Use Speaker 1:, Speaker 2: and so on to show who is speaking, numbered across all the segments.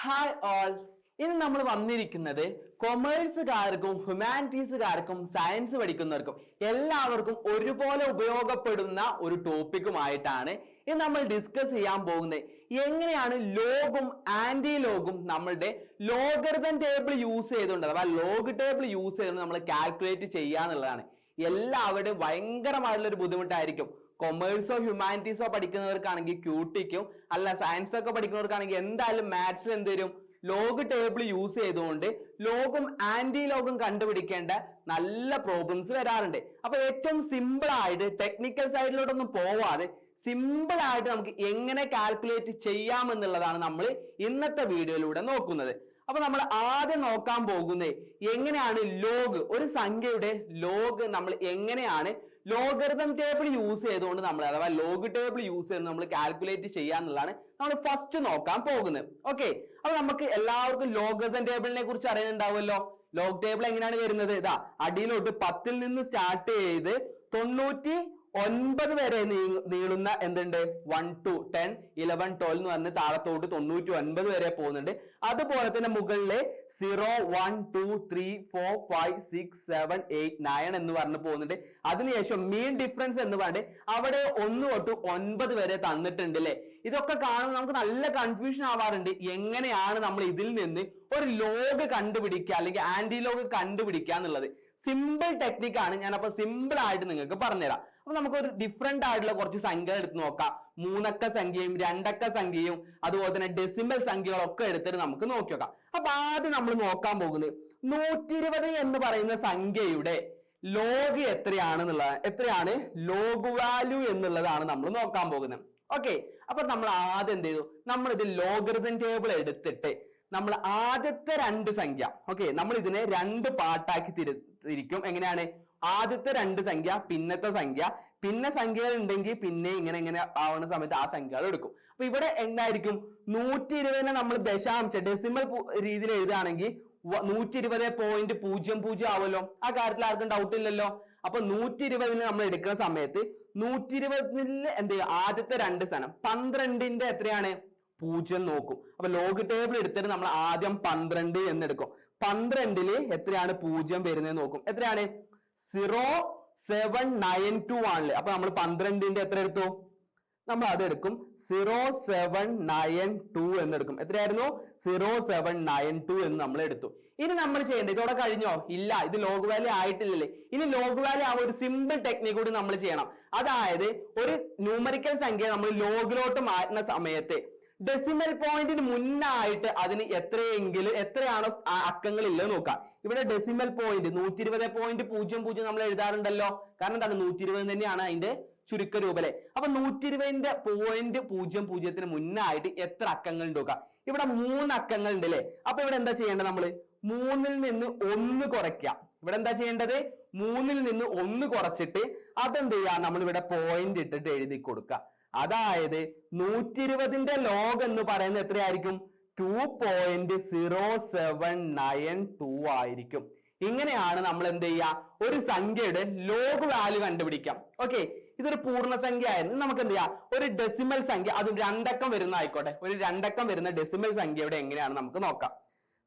Speaker 1: Hi all ഇന്ന് നമ്മൾ വന്നിരിക്കുന്നത് കൊമേഴ്സുകാർക്കും ഹ്യൂമാനിറ്റീസുകാർക്കും സയൻസ് പഠിക്കുന്നവർക്കും എല്ലാവർക്കും ഒരുപോലെ ഉപയോഗപ്പെടുന്ന ഒരു ടോപ്പിക്കുമായിട്ടാണ് ഇന്ന് നമ്മൾ ഡിസ്കസ് ചെയ്യാൻ പോകുന്നത്. എങ്ങനെയാണ് ലോഗും ആന്റി ലോഗും നമ്മളുടെ ലോഗറിതം ടേബിൾ യൂസ് ചെയ്തുകൊണ്ട് അഥവാ ലോഗ് ടേബിൾ യൂസ് ചെയ്തുകൊണ്ട് നമ്മൾ കാൽക്കുലേറ്റ് ചെയ്യുക എന്നുള്ളതാണ്. എല്ലാവരുടെയും ഭയങ്കരമായിട്ടുള്ള ഒരു ബുദ്ധിമുട്ടായിരിക്കും. കൊമേഴ്സോ ഹ്യൂമാനിറ്റീസോ പഠിക്കുന്നവർക്കാണെങ്കിൽ ക്യൂട്ടിക്കും അല്ല സയൻസ് ഒക്കെ പഠിക്കുന്നവർക്കാണെങ്കിൽ എന്തായാലും മാത്സിൽ എന്ത് വരും? ലോഗ് ടേബിൾ യൂസ് ചെയ്തുകൊണ്ട് ലോഗും ആന്റി ലോഗും കണ്ടുപിടിക്കേണ്ട നല്ല പ്രോബ്ലംസ് വരാറുണ്ട്. അപ്പൊ ഏറ്റവും സിമ്പിൾ ആയിട്ട് ടെക്നിക്കൽ സൈഡിലോട്ടൊന്നും പോവാതെ സിമ്പിൾ ആയിട്ട് നമുക്ക് എങ്ങനെ കാൽക്കുലേറ്റ് ചെയ്യാമെന്നുള്ളതാണ് നമ്മൾ ഇന്നത്തെ വീഡിയോയിലൂടെ നോക്കുന്നത്. അപ്പൊ നമ്മൾ ആദ്യം നോക്കാൻ പോകുന്നത് എങ്ങനെയാണ് ലോഗ് ഒരു സംഖ്യയുടെ ലോഗ് നമ്മൾ എങ്ങനെയാണ് ലോഗറിതം ടേബിൾ യൂസ് ചെയ്തുകൊണ്ട് നമ്മൾ അഥവാ ലോഗ് ടേബിൾ യൂസ് ചെയ്ത് നമ്മൾ കാൽക്കുലേറ്റ് ചെയ്യാന്നുള്ളതാണ് നമ്മൾ ഫസ്റ്റ് നോക്കാൻ പോകുന്നത്. ഓക്കെ അപ്പൊ നമുക്ക് എല്ലാവർക്കും ലോഗറിതം ടേബിളിനെ കുറിച്ച് അറിയുന്നുണ്ടാവുമല്ലോ? ലോഗ് ടേബിൾ എങ്ങനെയാണ് വരുന്നത്? ഇതാ അടിയിലോട്ട് പത്തിൽ നിന്ന് സ്റ്റാർട്ട് ചെയ്ത് തൊണ്ണൂറ്റി ഒൻപത് വരെ നീളുന്ന എന്തുണ്ട്? One two ten eleven twelve എന്ന് പറഞ്ഞ് താഴത്തോട്ട് തൊണ്ണൂറ്റി ഒൻപത് വരെ പോകുന്നുണ്ട്. അതുപോലെ തന്നെ മുകളിലെ zero one two three four five six seven eight nine എന്ന് പറഞ്ഞ് പോകുന്നുണ്ട്. അതിനുശേഷം മീൻ ഡിഫറൻസ് എന്ന് പറഞ്ഞ് അവിടെ ഒന്ന് തൊട്ട് ഒൻപത് വരെ തന്നിട്ടുണ്ട് അല്ലെ ഇതൊക്കെ കാണുമ്പോൾ നമുക്ക് നല്ല കൺഫ്യൂഷൻ ആവാറുണ്ട്. എങ്ങനെയാണ് നമ്മൾ ഇതിൽ നിന്ന് ഒരു ലോഗ് കണ്ടുപിടിക്കുക അല്ലെങ്കിൽ ആന്റി ലോഗ് കണ്ടുപിടിക്കുക എന്നുള്ളത്. സിമ്പിൾ ടെക്നിക്കാണ് ഞാൻ അപ്പൊ സിമ്പിൾ ആയിട്ട് നിങ്ങൾക്ക് പറഞ്ഞുതരാം. അപ്പൊ നമുക്ക് ഒരു ഡിഫറെന്റ് ആയിട്ടുള്ള കുറച്ച് സംഖ്യകൾ എടുത്ത് നോക്കാം. മൂന്നക്ക സംഖ്യയും രണ്ടക്ക സംഖ്യയും അതുപോലെ തന്നെ ഡെസിമൽ സംഖ്യകളൊക്കെ എടുത്തിട്ട് നമുക്ക് നോക്കി നോക്കാം. അപ്പൊ ആദ്യം നമ്മൾ നോക്കാൻ പോകുന്നത് നൂറ്റിരുപത് എന്ന് പറയുന്ന സംഖ്യയുടെ ലോഗ് എത്രയാണെന്നുള്ളത് എത്രയാണ്? ലോഗ് വാല്യൂ എന്നുള്ളതാണ് നമ്മൾ നോക്കാൻ പോകുന്നത്. ഓക്കെ അപ്പൊ നമ്മൾ ആദ്യം എന്ത് ചെയ്തു? നമ്മൾ ഇത് ലോഗറിതം ടേബിൾ എടുത്തിട്ട് നമ്മൾ ആദ്യത്തെ രണ്ട് സംഖ്യ. ഓക്കെ നമ്മൾ ഇതിനെ രണ്ട് പാട്ടാക്കി തിരി തിരിക്കും. എങ്ങനെയാണ്? ആദ്യത്തെ രണ്ട് സംഖ്യ പിന്നത്തെ സംഖ്യ. പിന്നെ സംഖ്യകൾ ഉണ്ടെങ്കിൽ പിന്നെ ഇങ്ങനെ ഇങ്ങനെ ആവുന്ന സമയത്ത് ആ സംഖ്യകൾ എടുക്കും. അപ്പൊ ഇവിടെ എന്തായിരിക്കും? നൂറ്റി ഇരുപതിനെ നമ്മൾ ദശാംശ ഡെസിമൽ രീതിയിൽ എഴുതുകയാണെങ്കിൽ നൂറ്റി ഇരുപത് പോയിന്റ് പൂജ്യം പൂജ്യം ആവുമല്ലോ. ആ കാര്യത്തിൽ ആർക്കും ഡൗട്ട് ഇല്ലല്ലോ. അപ്പൊ നൂറ്റി ഇരുപതിന് നമ്മൾ എടുക്കുന്ന സമയത്ത് നൂറ്റി ഇരുപതിൽ എന്ത് ചെയ്യും ആദ്യത്തെ രണ്ട് സ്ഥാനം. പന്ത്രണ്ടിന്റെ എത്രയാണ്? പൂജ്യം നോക്കും. അപ്പൊ ലോഗ് ടേബിൾ എടുത്തിട്ട് നമ്മൾ ആദ്യം പന്ത്രണ്ട് എന്ന് എടുക്കും പന്ത്രണ്ടിൽ എത്രയാണ് പൂജ്യം വരുന്നത് നോക്കും. എത്രയാണ്? സീറോ സെവൻ നയൻ ടു ആണല്ലേ. അപ്പൊ നമ്മൾ പന്ത്രണ്ടിന്റെ എത്ര എടുത്തു? നമ്മൾ അത് എടുക്കും. സീറോ സെവൻ നയൻ ടു എന്ന് എടുക്കും എത്രയായിരുന്നു? സീറോ സെവൻ നയൻ ടു എന്ന് നമ്മൾ എടുത്തു. ഇനി നമ്മൾ ചെയ്യേണ്ടത് ഇതോടെ കഴിഞ്ഞോ? ഇല്ല ഇത് ലോഗ് വാല്യൂ ആയിട്ടില്ലല്ലേ. ഇനി ലോഗ് വാല്യൂ ആ ഒരു സിമ്പിൾ ടെക്നിക് കൂടി നമ്മൾ ചെയ്യണം. അതായത് ഒരു ന്യൂമറിക്കൽ സംഖ്യ നമ്മൾ ലോഗിലോട്ട് മാറ്റുന്ന സമയത്ത് ഡെസിമൽ പോയിന്റിന് മുന്നായിട്ട് അതിന് എത്രയെങ്കിലും എത്രയാണ് അക്കങ്ങൾ ഇല്ലെന്ന് നോക്കാം ഇവിടെ ഡെസിമൽ പോയിന്റ് നൂറ്റി ഇരുപത് പോയിന്റ് പൂജ്യം പൂജ്യം നമ്മൾ എഴുതാറുണ്ടല്ലോ. കാരണം എന്താണ്? നൂറ്റി ഇരുപത് തന്നെയാണ് അതിന്റെ ചുരുക്ക രൂപലെ അപ്പൊ നൂറ്റി ഇരുപതിന്റെ പോയിന്റ് പൂജ്യം പൂജ്യത്തിന് മുന്നായിട്ട് എത്ര അക്കങ്ങൾ ഉണ്ട് നോക്കാം ഇവിടെ മൂന്ന് അക്കങ്ങൾ ഉണ്ട് അല്ലേ? അപ്പൊ ഇവിടെ എന്താ ചെയ്യേണ്ടത് നമ്മൾ മൂന്നിൽ നിന്ന് ഒന്ന് കുറയ്ക്കാം ഇവിടെ എന്താ ചെയ്യേണ്ടത്? മൂന്നിൽ നിന്ന് ഒന്ന് കുറച്ചിട്ട് അതെന്ത് ചെയ്യാം നമ്മൾ ഇവിടെ പോയിന്റ് ഇട്ടിട്ട് എഴുതി കൊടുക്കുക. അതായത് നൂറ്റി ഇരുപതിന്റെ ലോഗ് എന്ന് പറയുന്നത് എത്രയായിരിക്കും? Two point zero seven nine two ആയിരിക്കും. ഇങ്ങനെയാണ് നമ്മൾ എന്ത് ചെയ്യുക? ഒരു സംഖ്യയുടെ ലോഗ് വാല്യൂ കണ്ടുപിടിക്കാം. ഓക്കെ ഇതൊരു പൂർണസംഖ്യ ആയിരുന്നു നമുക്ക് എന്ത് ചെയ്യാം? ഒരു ഡെസിമൽ സംഖ്യ അതും രണ്ടക്കം വരുന്ന ആയിക്കോട്ടെ. ഒരു രണ്ടക്കം വരുന്ന ഡെസിമൽ സംഖ്യയുടെ എങ്ങനെയാണ് നമുക്ക് നോക്കാം.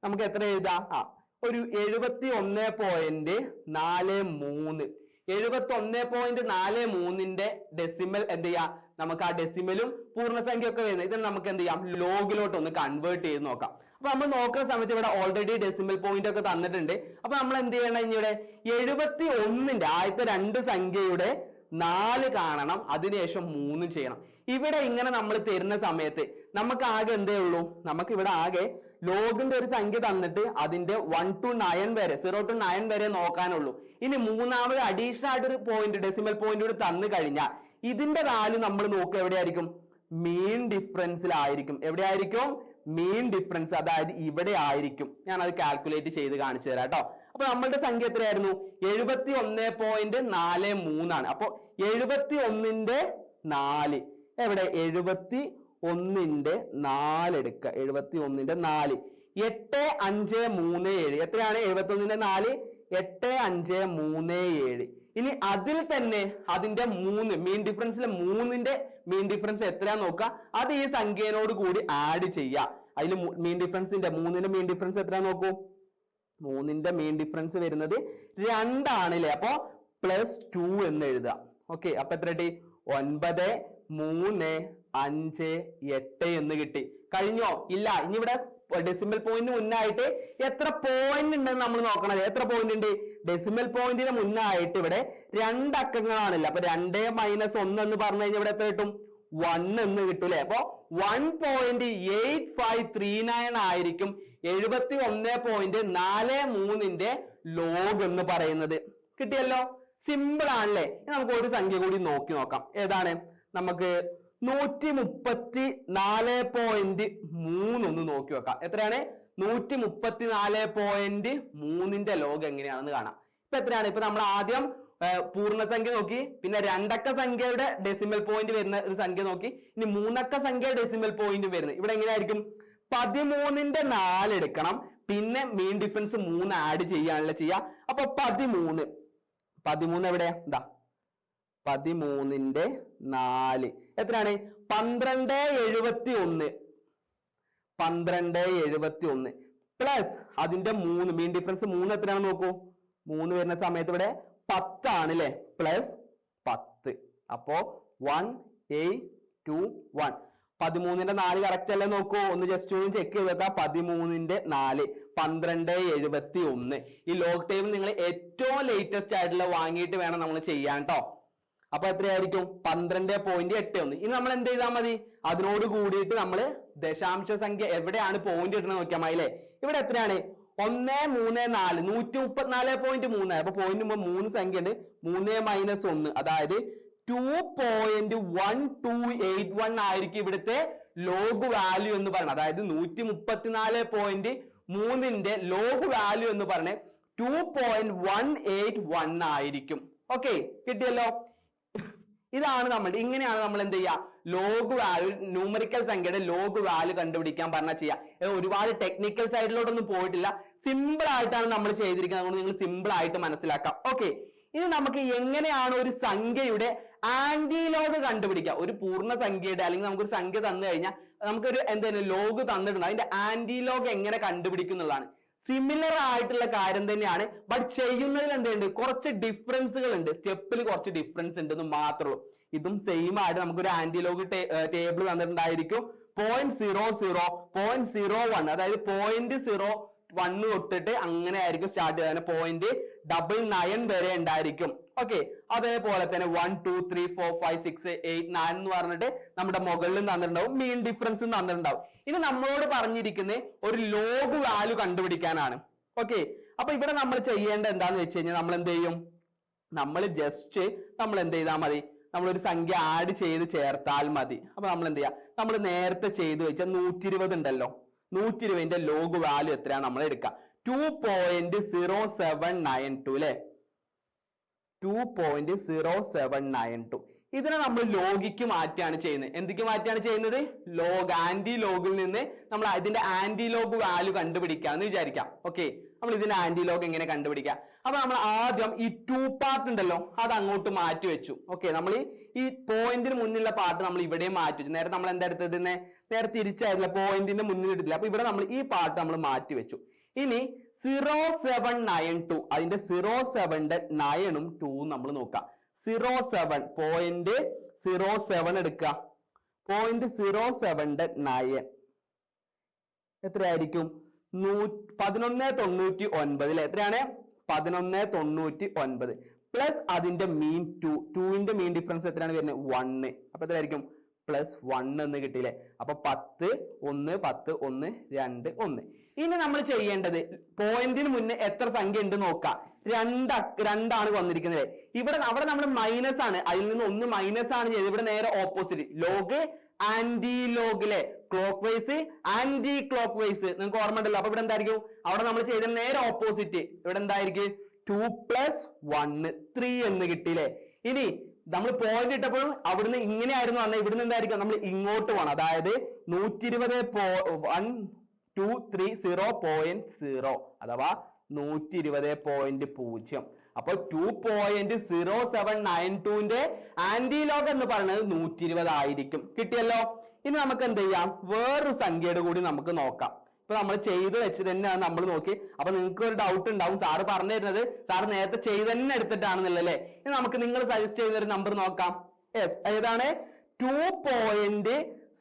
Speaker 1: നമുക്ക് എത്ര എഴുതാം? ആ ഒരു എഴുപത്തി ഒന്ന് പോയിന്റ് നാല് മൂന്ന്. എഴുപത്തി ഒന്ന് പോയിന്റ് നാല് മൂന്നിന്റെ ഡെസിമൽ എന്ത് ചെയ്യാം നമുക്ക് ആ ഡെസിമലും പൂർണസംഖ്യ ഒക്കെ വരുന്നത്. ഇതിന് നമുക്ക് എന്ത് ചെയ്യാം? ലോഗിലോട്ട് ഒന്ന് കൺവേർട്ട് ചെയ്ത് നോക്കാം. അപ്പൊ നമ്മൾ നോക്കുന്ന സമയത്ത് ഇവിടെ ഓൾറെഡി ഡെസിമൽ പോയിന്റ് ഒക്കെ തന്നിട്ടുണ്ട്. അപ്പൊ നമ്മൾ എന്ത് ചെയ്യണം ഇവിടെ? എഴുപത്തി ഒന്നിന്റെ ആദ്യത്തെ രണ്ട് സംഖ്യയുടെ നാല് കാണണം. അതിനുശേഷം മൂന്ന് ചെയ്യണം. ഇവിടെ ഇങ്ങനെ നമ്മൾ തരുന്ന സമയത്ത് നമുക്ക് ആകെ എന്തേ ഉള്ളൂ? നമുക്ക് ഇവിടെ ആകെ ലോഗിന്റെ ഒരു സംഖ്യ തന്നിട്ട് അതിന്റെ വൺ ടു നയൻ വരെ സീറോ ടു നയൻ വരെ നോക്കാനുള്ളൂ. ഇനി മൂന്നാമത് അഡീഷണൽ ആയിട്ട് ഒരു പോയിന്റ് ഡെസിമൽ പോയിന്റ് കൂടി തന്നു കഴിഞ്ഞാൽ ഇതിന്റെ വാല്യൂ നമ്മൾ നോക്കുക എവിടെയായിരിക്കും? മീൻ ഡിഫറൻസിലായിരിക്കും എവിടെയായിരിക്കും? മീൻ ഡിഫറൻസ് അതായത് ഇവിടെ ആയിരിക്കും. ഞാൻ അത് കാൽക്കുലേറ്റ് ചെയ്ത് കാണിച്ചു തരാം കേട്ടോ. അപ്പൊ നമ്മളുടെ സംഖ്യ എത്രയായിരുന്നു? എഴുപത്തി ഒന്ന് പോയിന്റ് നാല് മൂന്നാണ്. അപ്പൊ എഴുപത്തി ഒന്നിന്റെ നാല്. എവിടെ? എഴുപത്തി ഒന്നിന്റെ നാല് എടുക്കുക. എഴുപത്തി ഒന്നിന്റെ നാല്. എട്ട് അഞ്ച് മൂന്ന് ഏഴ്. എത്രയാണ്? എഴുപത്തി ഒന്നിന്റെ നാല്. എട്ട് അഞ്ച് മൂന്ന് ഏഴ്. ഇനി അതിൽ തന്നെ അതിന്റെ മൂന്ന് മീൻ ഡിഫറൻസിലെ മൂന്നിന്റെ മീൻ ഡിഫറൻസ് എത്രയാന്ന് നോക്കുക? അത് ഈ സംഖ്യയോട് കൂടി ആഡ് ചെയ്യുക. അതിൽ മീൻ ഡിഫറൻസിന്റെ മൂന്നിന്റെ മീൻ ഡിഫറൻസ് എത്ര നോക്കൂ? മൂന്നിന്റെ മീൻ ഡിഫറൻസ് വരുന്നത് രണ്ടാണല്ലേ? അപ്പോ പ്ലസ് ടു എന്ന് എഴുതുക. ഓക്കെ അപ്പൊ എത്ര കിട്ടി? ഒൻപത് മൂന്ന് അഞ്ച് എട്ട് എന്ന് കിട്ടി. കഴിഞ്ഞോ? ഇല്ല. ഇനി ഇവിടെ ഡെസിമൽ പോയിന്റ് മുന്നായിട്ട് എത്ര പോയിന്റ് ഉണ്ടെന്ന് നമ്മൾ നോക്കണത്? എത്ര പോയിന്റ് ഉണ്ട്? ഡെസിമൽ പോയിന്റിന് മുന്നായിട്ട് ഇവിടെ രണ്ട് അക്കങ്ങളാണല്ലോ അപ്പൊ രണ്ട് മൈനസ് ഒന്ന് എന്ന് പറഞ്ഞു കഴിഞ്ഞാൽ ഇവിടെ എത്ര കിട്ടും? വൺ എന്ന് കിട്ടൂലെ അപ്പൊ one point eight five three nine ആയിരിക്കും എഴുപത്തി ഒന്ന് പോയിന്റ് നാല് മൂന്നിന്റെ ലോഗ് എന്ന് പറയുന്നത്. കിട്ടിയല്ലോ? സിമ്പിൾ ആണല്ലേ? നമുക്ക് ഒരു സംഖ്യ കൂടി നോക്കി നോക്കാം. ഏതാണ്? നമുക്ക് നൂറ്റി മുപ്പത്തി നാല് പോയിന്റ് മൂന്ന് ഒന്ന് നോക്കി വെക്കാം. എത്രയാണ്? നൂറ്റി മുപ്പത്തി നാല് പോയിന്റ് മൂന്നിന്റെ ലോഗ് എങ്ങനെയാണെന്ന് കാണാം. ഇപ്പൊ എത്രയാണ്? ഇപ്പൊ നമ്മൾ ആദ്യം പൂർണസംഖ്യ നോക്കി പിന്നെ രണ്ടക്ക സംഖ്യയുടെ ഡെസിമൽ പോയിന്റ് വരുന്ന ഒരു സംഖ്യ നോക്കി ഇനി മൂന്നക്ക സംഖ്യ ഡെസിമൽ പോയിന്റ് വരുന്നത്. ഇവിടെ എങ്ങനെയായിരിക്കും? പതിമൂന്നിന്റെ നാല് എടുക്കണം. പിന്നെ മെയിൻ ഡിഫറൻസ് മൂന്ന് ആഡ് ചെയ്യാനുള്ള ചെയ്യാ. അപ്പൊ പതിമൂന്ന്. പതിമൂന്ന് എവിടെയാ എന്താ പതിമൂന്നിന്റെ നാല്. എത്രയാണ്? പന്ത്രണ്ട് എഴുപത്തി ഒന്ന് പന്ത്രണ്ട് എഴുപത്തി ഒന്ന് പ്ലസ് അതിന്റെ മൂന്ന് മീൻ ഡിഫറൻസ് മൂന്ന് എത്രയാണ് നോക്കൂ. മൂന്ന് വരുന്ന സമയത്ത് ഇവിടെ പത്താണ് അല്ലെ പ്ലസ് പത്ത്. അപ്പോ വൺ എയ്റ്റ് ടു വൺ പതിമൂന്നിന്റെ നാല് കറക്റ്റ് അല്ലേ നോക്കൂ. ഒന്ന് ജസ്റ്റ് ഒന്ന് ചെക്ക് ചെയ്ത് നോക്കാം. പതിമൂന്നിന്റെ നാല് പന്ത്രണ്ട് എഴുപത്തി ഒന്ന് ഈ ലോക്ക് ടൈം നിങ്ങൾ ഏറ്റവും ലേറ്റസ്റ്റ് ആയിട്ടുള്ള വാങ്ങിയിട്ട് വേണം നമ്മൾ ചെയ്യാൻ കേട്ടോ അപ്പൊ എത്രയായിരിക്കും? പന്ത്രണ്ട് പോയിന്റ് എട്ട് ഒന്ന്. ഇനി നമ്മൾ എന്ത് ചെയ്താൽ മതി? അതിനോട് കൂടിയിട്ട് നമ്മൾ ദശാംശ സംഖ്യ എവിടെയാണ് പോയിന്റ് ഇടണം നോക്കിയാൽ മതി അല്ലേ? ഇവിടെ എത്രയാണ്? ഒന്ന് മൂന്ന് നാല്. നൂറ്റി മുപ്പത്തിനാല് പോയിന്റ് മൂന്ന്. അപ്പൊ പോയിന്റ് മൂന്ന് സംഖ്യ ഉണ്ട്. മൂന്ന് മൈനസ് ഒന്ന്. അതായത് two point one two eight one ആയിരിക്കും ഇവിടുത്തെ ലോഗ് വാല്യൂ എന്ന് പറയുന്നത് അതായത് നൂറ്റി മുപ്പത്തിനാല് പോയിന്റ് മൂന്നിന്റെ ലോഗ് വാല്യൂ എന്ന് പറഞ്ഞ two point one eight one ആയിരിക്കും. ഓക്കെ കിട്ടിയല്ലോ? ഇതാണ് നമ്മൾ ഇങ്ങനെയാണ് നമ്മൾ എന്ത് ചെയ്യുക? ലോഗ് വാല്യൂ ന്യൂമറിക്കൽ സംഖ്യയുടെ ലോഗ് വാല്യൂ കണ്ടുപിടിക്കാൻ പറഞ്ഞാൽ ചെയ്യാം. ഒരുപാട് ടെക്നിക്കൽ സൈഡിലോട്ടൊന്നും പോയിട്ടില്ല. സിമ്പിൾ ആയിട്ടാണ് നമ്മൾ ചെയ്തിരിക്കുന്നത്. അതുകൊണ്ട് നിങ്ങൾ സിമ്പിൾ ആയിട്ട് മനസ്സിലാക്കാം. ഓക്കെ ഇനി നമുക്ക് എങ്ങനെയാണ് ഒരു സംഖ്യയുടെ ആന്റി ലോഗ് കണ്ടുപിടിക്കുക ഒരു പൂർണ സംഖ്യയുടെ അല്ലെങ്കിൽ നമുക്കൊരു സംഖ്യ തന്നു കഴിഞ്ഞാൽ നമുക്കൊരു എന്തെങ്കിലും ലോഗ് തന്നിട്ടുണ്ട്. അതിന്റെ ആന്റി ലോഗ് എങ്ങനെ കണ്ടുപിടിക്കും എന്നുള്ളതാണ്. സിമിലർ ആയിട്ടുള്ള കാര്യം തന്നെയാണ്. ബട്ട് ചെയ്യുന്നതിൽ എന്തുണ്ട്? കുറച്ച് ഡിഫറൻസുകൾ ഉണ്ട് സ്റ്റെപ്പിൽ കുറച്ച് ഡിഫറൻസ് ഉണ്ടെന്ന് മാത്രമേ ഇതും സെയിം ആയിട്ട് നമുക്കൊരു antilog table തന്നിട്ടുണ്ടായിരിക്കും point zero zero point zero one അതായത് പോയിന്റ് സീറോ വണ്ണ് തൊട്ടിട്ട് അങ്ങനെ ആയിരിക്കും സ്റ്റാർട്ട് ചെയ്യുന്നത് പോയിന്റ് ഡബിൾ നയൻ വരെ ഉണ്ടായിരിക്കും. ഓക്കെ അതേപോലെ തന്നെ one two three four five six eight nine എന്ന് പറഞ്ഞിട്ട് നമ്മുടെ മുകളിലും തന്നിട്ടുണ്ടാവും. മീൻ ഡിഫറൻസും തന്നിട്ടുണ്ടാവും. ഇനി നമ്മളോട് പറഞ്ഞിരിക്കുന്നത് ഒരു ലോഗ് വാല്യൂ കണ്ടുപിടിക്കാനാണ്. ഓക്കെ അപ്പൊ ഇവിടെ നമ്മൾ ചെയ്യേണ്ട എന്താന്ന് വെച്ച് കഴിഞ്ഞാൽ നമ്മൾ എന്ത് ചെയ്യും? നമ്മൾ ജസ്റ്റ് നമ്മൾ എന്ത് ചെയ്താൽ മതി? നമ്മളൊരു സംഖ്യ ആഡ് ചെയ്ത് ചേർത്താൽ മതി. അപ്പൊ നമ്മൾ എന്ത് ചെയ്യാം? നമ്മൾ നേരത്തെ ചെയ്തു വെച്ചാൽ നൂറ്റി ഇരുപത് ഉണ്ടല്ലോ. നൂറ്റി ഇരുപതിന്റെ ലോഗ് വാല്യൂ എത്രയാണ് നമ്മൾ എടുക്കുക two point zero seven nine two അല്ലെ two point zero seven nine two ഇതിനെ നമ്മൾ ലോഗിക്ക് മാറ്റിയാണ് ചെയ്യുന്നത്. എന്തിക്ക് മാറ്റിയാണ് ചെയ്യുന്നത്? ലോഗ് ആന്റി ലോഗിൽ നിന്ന് നമ്മൾ അതിന്റെ ആന്റി ലോഗ് വാല്യൂ കണ്ടുപിടിക്കാന്ന് വിചാരിക്കാം. ഓക്കെ നമ്മൾ ഇതിന്റെ ആന്റി ലോഗ് എങ്ങനെ കണ്ടുപിടിക്കാം? അപ്പൊ നമ്മൾ ആദ്യം ഈ ടു പാർട്ട് ഉണ്ടല്ലോ അത് അങ്ങോട്ട് മാറ്റി വെച്ചു. ഓക്കെ നമ്മൾ ഈ പോയിന്റിന് മുന്നിലുള്ള പാർട്ട് നമ്മൾ ഇവിടെ മാറ്റി വെച്ചു. നേരെ നമ്മൾ എന്താ എടുത്തത് നേരെ തിരിച്ചായിരുന്നില്ല പോയിന്റിന്റെ മുന്നിൽ എടുത്തില്ല അപ്പൊ ഇവിടെ നമ്മൾ ഈ പാർട്ട് നമ്മൾ മാറ്റി വെച്ചു. ഇനി സീറോ സെവൻ നയൻ ടു അതിന്റെ സീറോ സെവൻ നയനും ടൂവും നമ്മൾ നോക്കാം. Zero seven point zero seven എടുക്കുക പോയിന്റ് സീറോ സെവന്റെ നയൻ എത്രയായിരിക്കും? പതിനൊന്ന് തൊണ്ണൂറ്റി ഒൻപതിൽ എത്രയാണ്? പതിനൊന്ന് തൊണ്ണൂറ്റി ഒൻപത്. പ്ലസ് അതിന്റെ മീൻ ടു ടുവിന്റെ മീൻ ഡിഫറൻസ് എത്രയാണ് വരുന്നത്? വണ്ണ് അപ്പൊ എത്രയായിരിക്കും? പ്ലസ് വൺ എന്ന് കിട്ടിയില്ലേ? അപ്പൊ പത്ത് ഒന്ന് പത്ത് ഒന്ന് രണ്ട് ഒന്ന്. ഇനി നമ്മൾ ചെയ്യേണ്ടത് പോയിന്റിന് മുന്നേ എത്ര സംഖ്യ ഉണ്ട് നോക്കാം. രണ്ട് രണ്ടാണ് വന്നിരിക്കുന്നത്. ഇവിടെ അവിടെ നമ്മൾ മൈനസ് ആണ്. അതിൽ നിന്ന് ഒന്ന് മൈനസ് ആണ് ചെയ്തത്. ഇവിടെ നേരെ ഓപ്പോസിറ്റ് ലോഗ് ആന്റി ലോഗിലെ clockwise anticlockwise നിങ്ങൾക്ക് ഓർമ്മ ഉണ്ടല്ലോ അപ്പൊ ഇവിടെ എന്തായിരിക്കും? അവിടെ നമ്മൾ ചെയ്ത നേരെ ഓപ്പോസിറ്റ് ഇവിടെ എന്തായിരിക്കും? ടു പ്ലസ് വണ് ത്രീ എന്ന് കിട്ടിയില്ലേ? ഇനി നമ്മൾ പോയിന്റ് ഇട്ടപ്പോഴും അവിടുന്ന് ഇങ്ങനെയായിരുന്നു വന്നത്. ഇവിടുന്ന് എന്തായിരിക്കും? നമ്മൾ ഇങ്ങോട്ട് പോകണം അതായത് നൂറ്റി ഇരുപത് പോ one two three zero point zero അഥവാ നൂറ്റി ഇരുപത് പോയിന്റ് പൂജ്യം. അപ്പോൾ two point zero seven nine ടുവിന്റെ ആന്റി ലോഗ് എന്ന് പറയുന്നത് നൂറ്റി ഇരുപത് ആയിരിക്കും കിട്ടിയല്ലോ? ഇനി നമുക്ക് എന്ത് ചെയ്യാം? വേറൊരു സംഖ്യയുടെ കൂടി നമുക്ക് നോക്കാം. ഇപ്പൊ നമ്മൾ ചെയ്ത് വെച്ച് തന്നെയാണ് നമ്മൾ നോക്കി. അപ്പൊ നിങ്ങൾക്ക് ഒരു ഡൗട്ട് ഉണ്ടാവും. സാറ് പറഞ്ഞു തരുന്നത് സാറ് നേരത്തെ ചെയ്ത് തന്നെ എടുത്തിട്ടാണെന്നല്ലേ ഇനി നമുക്ക് നിങ്ങൾ സജസ്റ്റ് ചെയ്ത ഒരു നമ്പർ നോക്കാം. യെസ് ഏതാണ്? Two point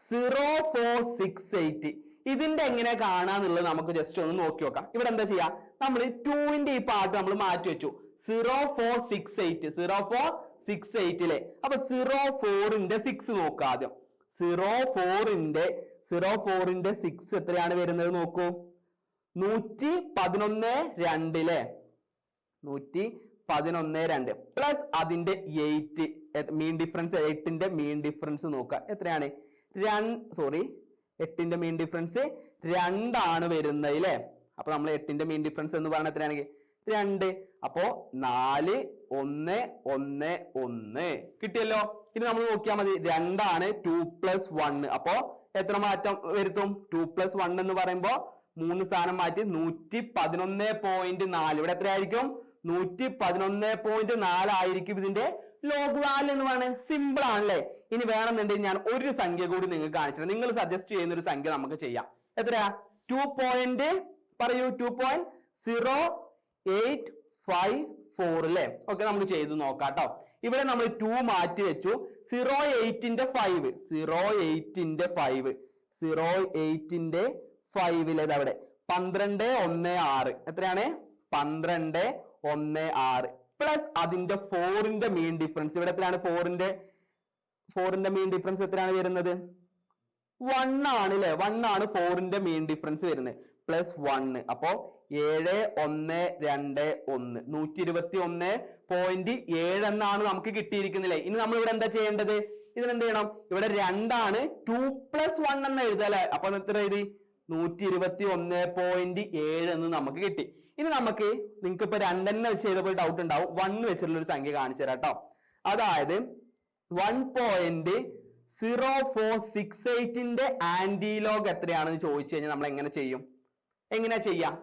Speaker 1: zero four six eight ഇതിന്റെ എങ്ങനെ കാണാന്നുള്ളത് നമുക്ക് ജസ്റ്റ് ഒന്ന് നോക്കി നോക്കാം. ഇവിടെ എന്താ ചെയ്യാ? നമ്മൾ ടൂവിന്റെ ഈ പാർട്ട് നമ്മൾ മാറ്റി വെച്ചു. Zero four six eight zero four six എയ്റ്റിലെ അപ്പൊ സീറോ ഫോറിന്റെ സിക്സ് നോക്കുക ആദ്യം. സീറോ ഫോറിന്റെ സീറോ ഫോറിന്റെ സിക്സ് എത്രയാണ് വരുന്നത് നോക്കൂ. നൂറ്റി പതിനൊന്ന് രണ്ടിലെ നൂറ്റി പതിനൊന്ന് രണ്ട്. പ്ലസ് അതിന്റെ എയ്റ്റ് മീൻ ഡിഫറൻസ് എയ്റ്റിന്റെ മീൻ ഡിഫറൻസ് നോക്കുക എത്രയാണ്? രണ്ട് സോറി എട്ടിന്റെ മീൻ ഡിഫറൻസ് രണ്ടാണ് വരുന്നത് അല്ലേ അപ്പൊ നമ്മൾ എട്ടിന്റെ മീൻ ഡിഫറൻസ് എന്ന് പറഞ്ഞാൽ എത്രയാണെങ്കിൽ രണ്ട്. അപ്പോ നാല് ഒന്ന് ഒന്ന് ഒന്ന്. കിട്ടിയല്ലോ? ഇനി നമ്മൾ നോക്കിയാൽ മതി. രണ്ടാണ് ടു പ്ലസ് വൺ അപ്പോ എത്ര മാറ്റം വരുത്തും? ടു പ്ലസ് വൺ എന്ന് പറയുമ്പോ മൂന്ന് സ്ഥാനം മാറ്റി നൂറ്റി പതിനൊന്ന് പോയിന്റ് നാല്. ഇവിടെ എത്രയായിരിക്കും? നൂറ്റി പതിനൊന്ന് പോയിന്റ് നാലായിരിക്കും ഇതിന്റെ ലോഗ് വാല്യൂ എന്ന് പറയുന്നത് സിമ്പിൾ ആണല്ലേ? ഇനി വേണമെന്നുണ്ടെങ്കിൽ ഞാൻ ഒരു സംഖ്യ കൂടി നിങ്ങൾക്ക് കാണിച്ചിട്ട് നിങ്ങൾ സജസ്റ്റ് ചെയ്യുന്ന ഒരു സംഖ്യ നമുക്ക് ചെയ്യാം. എത്രയാ? ടു പോയിന്റ് പറയൂ two point zero eight five four അല്ലേ ഓക്കെ നമുക്ക് ചെയ്ത് നോക്കാം കേട്ടോ ഇവിടെ നമ്മൾ ടു മാറ്റി വെച്ചു. സീറോ എയ്റ്റിന്റെ ഫൈവ് സീറോ എയ്റ്റിന്റെ ഫൈവ് സീറോ എയ്റ്റിന്റെ ഫൈവിലേത് അവിടെ പന്ത്രണ്ട് ഒന്ന് ആറ്. എത്രയാണ്? പന്ത്രണ്ട് ഒന്ന് ആറ്. പ്ലസ് അതിന്റെ ഫോറിന്റെ മീൻ ഡിഫറൻസ് ഇവിടെ എത്രയാണ്? ഫോറിന്റെ ഫോറിന്റെ മീൻ ഡിഫറൻസ് എത്രയാണ് വരുന്നത്? വൺ ആണ് അല്ലെ വൺ ആണ് ഫോറിന്റെ മീൻ ഡിഫറൻസ് വരുന്നത്. പ്ലസ് വണ് അപ്പോ ഏഴ് ഒന്ന് രണ്ട് ഒന്ന്. നൂറ്റി ഇരുപത്തി ഒന്ന് പോയിന്റ് ഏഴ് എന്നാണ് നമുക്ക് കിട്ടിയിരിക്കുന്നില്ലേ ഇനി നമ്മൾ ഇവിടെ എന്താ ചെയ്യേണ്ടത്? ഇതിനെന്ത് ചെയ്യണം? ഇവിടെ രണ്ടാണ് ടു പ്ലസ് വൺ എന്ന് എഴുതല്ലേ അപ്പൊ എത്ര എഴുതി? നൂറ്റി ഇരുപത്തി ഒന്ന് പോയിന്റ് ഏഴ് എന്ന് നമുക്ക് കിട്ടി. ഇനി നമുക്ക് നിങ്ങൾക്ക് ഇപ്പൊ രണ്ടെണ്ണം വെച്ച് ചെയ്തപ്പോൾ ഡൗട്ട് ഉണ്ടാവും. വൺ വെച്ചിട്ടുള്ള ഒരു സംഖ്യ കാണിച്ചു തരാം കേട്ടോ അതായത് one point zero four six എയ്റ്റിന്റെ antilog എത്രയാണെന്ന് ചോദിച്ചു കഴിഞ്ഞാൽ നമ്മൾ എങ്ങനെ ചെയ്യും? എങ്ങനെയാ ചെയ്യാം?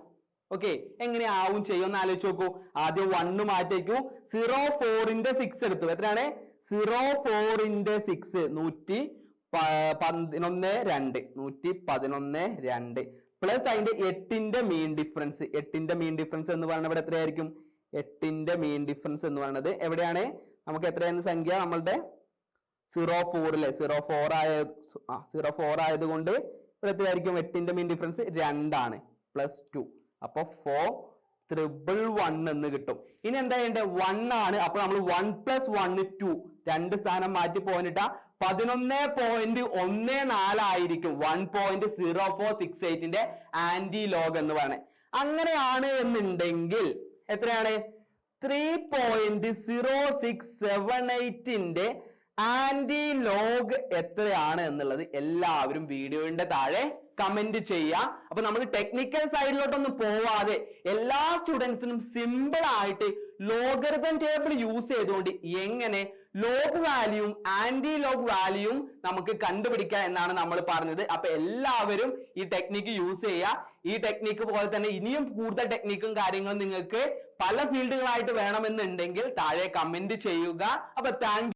Speaker 1: ഓക്കെ എങ്ങനെയാവും ചെയ്യും എന്ന് ആലോചിച്ച് നോക്കൂ. ആദ്യം വണ്ണ് മാറ്റേക്കൂ സീറോ ഫോറിന്റെ സിക്സ് എടുത്തു. എത്രയാണ്? സീറോ ഫോറിന്റെ സിക്സ് നൂറ്റി പതിനൊന്ന് രണ്ട്. നൂറ്റി പതിനൊന്ന് രണ്ട്. പ്ലസ് അതിന്റെ എട്ടിന്റെ മീൻ ഡിഫറൻസ് എട്ടിന്റെ മീൻ ഡിഫറൻസ് എന്ന് പറയുന്നത് ഇവിടെ എത്രയായിരിക്കും? എട്ടിന്റെ മീൻ ഡിഫറൻസ് എന്ന് പറയുന്നത് എവിടെയാണ്? നമുക്ക് എത്രയാണ് സംഖ്യ? നമ്മളുടെ സീറോ ഫോറിലെ സീറോ ഫോർ ആയ സീറോ ഫോർ ആയതുകൊണ്ട് ഇവിടെ എത്രയായിരിക്കും? എട്ടിന്റെ മീൻ ഡിഫറൻസ് രണ്ടാണ്. പ്ലസ് ടു അപ്പൊ ഫോർ ത്രിബിൾ വൺ എന്ന് കിട്ടും. ഇനി എന്താ ചെയ്യേണ്ടത്? വൺ ആണ്. അപ്പൊ നമ്മൾ വൺ പ്ലസ് വൺ ടു രണ്ട് സ്ഥാനം മാറ്റി പോയിട്ടാ പതിനൊന്ന് പോയിന്റ് ഒന്ന് നാലായിരിക്കും one point zero four six എയ്റ്റിന്റെ antilog എന്ന് പറയുന്നത്. അങ്ങനെയാണ് എന്നുണ്ടെങ്കിൽ എത്രയാണ്? Three point zero six seven എയ്റ്റിന്റെ antilog എത്രയാണ് എന്നുള്ളത് എല്ലാവരും വീഡിയോയുടെ താഴെ കമന്റ് ചെയ്യുക. അപ്പൊ നമ്മൾ ടെക്നിക്കൽ സൈഡിലോട്ടൊന്നും പോവാതെ എല്ലാ സ്റ്റുഡൻസിനും സിമ്പിൾ ആയിട്ട് ലോഗരിതം ടേബിൾ യൂസ് ചെയ്തുകൊണ്ട് എങ്ങനെ ലോഗ് വാല്യൂവും ആന്റി ലോഗ് വാല്യൂവും നമുക്ക് കണ്ടുപിടിക്കാം എന്നാണ് നമ്മൾ പറഞ്ഞത്. അപ്പൊ എല്ലാവരും ഈ ടെക്നിക്ക് യൂസ് ചെയ്യുക. ഈ ടെക്നിക്ക് പോലെ തന്നെ ഇനിയും കൂടുതൽ ടെക്നിക്കും കാര്യങ്ങളും നിങ്ങൾക്ക് പല ഫീൽഡുകളായിട്ട് വേണമെന്നുണ്ടെങ്കിൽ താഴെ കമന്റ് ചെയ്യുക. അപ്പൊ താങ്ക്